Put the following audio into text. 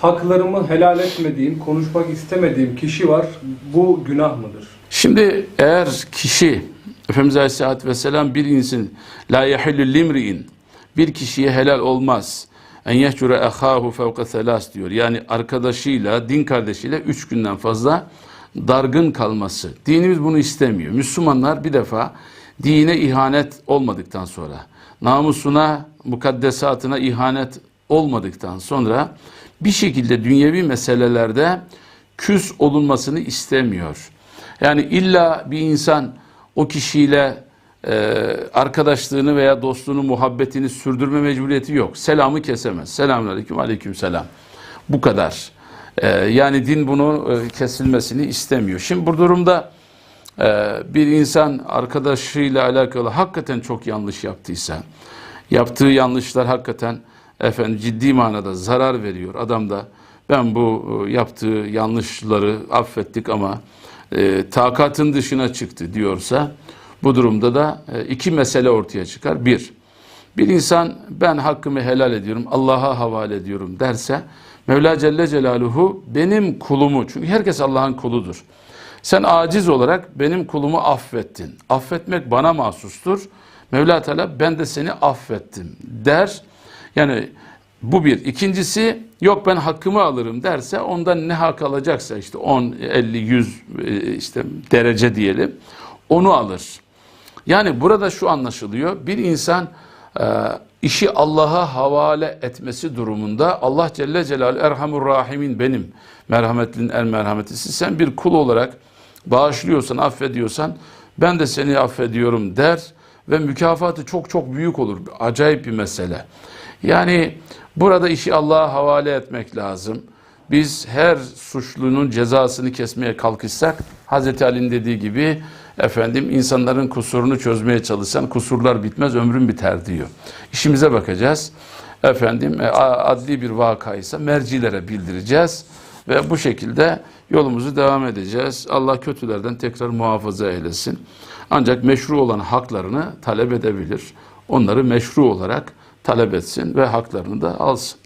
haklarımı helal etmediğim, konuşmak istemediğim kişi var. Bu günah mıdır? Şimdi eğer kişi Efendimiz Aleyhisselatü Vesselam bir insan la yahillü limri'in bir kişiye helal olmaz. En yehcure ahahu fevka selas diyor. Yani arkadaşıyla, din kardeşiyle üç günden fazla dargın kalması. Dinimiz bunu istemiyor. Müslümanlar bir defa dine ihanet olmadıktan sonra, namusuna, mukaddesatına ihanet olmadıktan sonra bir şekilde dünyevi meselelerde küs olunmasını istemiyor. Yani illa bir insan o kişiyle e, arkadaşlığını veya dostluğunu, muhabbetini sürdürme mecburiyeti yok. Selamı kesemez. Selamünaleyküm, aleyküm selam. Bu kadar. E, yani din bunu e, kesilmesini istemiyor. Şimdi bu durumda e, bir insan arkadaşıyla alakalı hakikaten çok yanlış yaptıysa, yaptığı yanlışlar hakikaten efendim ciddi manada zarar veriyor. Adam da ben bu e, yaptığı yanlışları affettik ama e, takatın dışına çıktı diyorsa bu durumda da e, iki mesele ortaya çıkar. Bir, bir insan ben hakkımı helal ediyorum, Allah'a havale ediyorum derse Mevla Celle Celaluhu benim kulumu, çünkü herkes Allah'ın kuludur. Sen aciz olarak benim kulumu affettin. Affetmek bana mahsustur. Mevla Teala ben de seni affettim der. Yani bu bir. İkincisi yok ben hakkımı alırım derse ondan ne hak alacaksa işte 10, 50, 100 e, işte derece diyelim onu alır. Yani burada şu anlaşılıyor. Bir insan e, işi Allah'a havale etmesi durumunda Allah Celle Celaluhu Erhamur Rahimin benim merhametlinin en merhametlisi. Sen bir kul olarak bağışlıyorsan, affediyorsan ben de seni affediyorum der ve mükafatı çok çok büyük olur. Acayip bir mesele. Yani burada işi Allah'a havale etmek lazım. Biz her suçlunun cezasını kesmeye kalkışsak Hazreti Ali'nin dediği gibi efendim insanların kusurunu çözmeye çalışsan kusurlar bitmez ömrün biter diyor. İşimize bakacağız. Efendim e, adli bir vakaysa mercilere bildireceğiz ve bu şekilde yolumuzu devam edeceğiz. Allah kötülerden tekrar muhafaza eylesin. Ancak meşru olan haklarını talep edebilir. Onları meşru olarak talep etsin ve haklarını da alsın.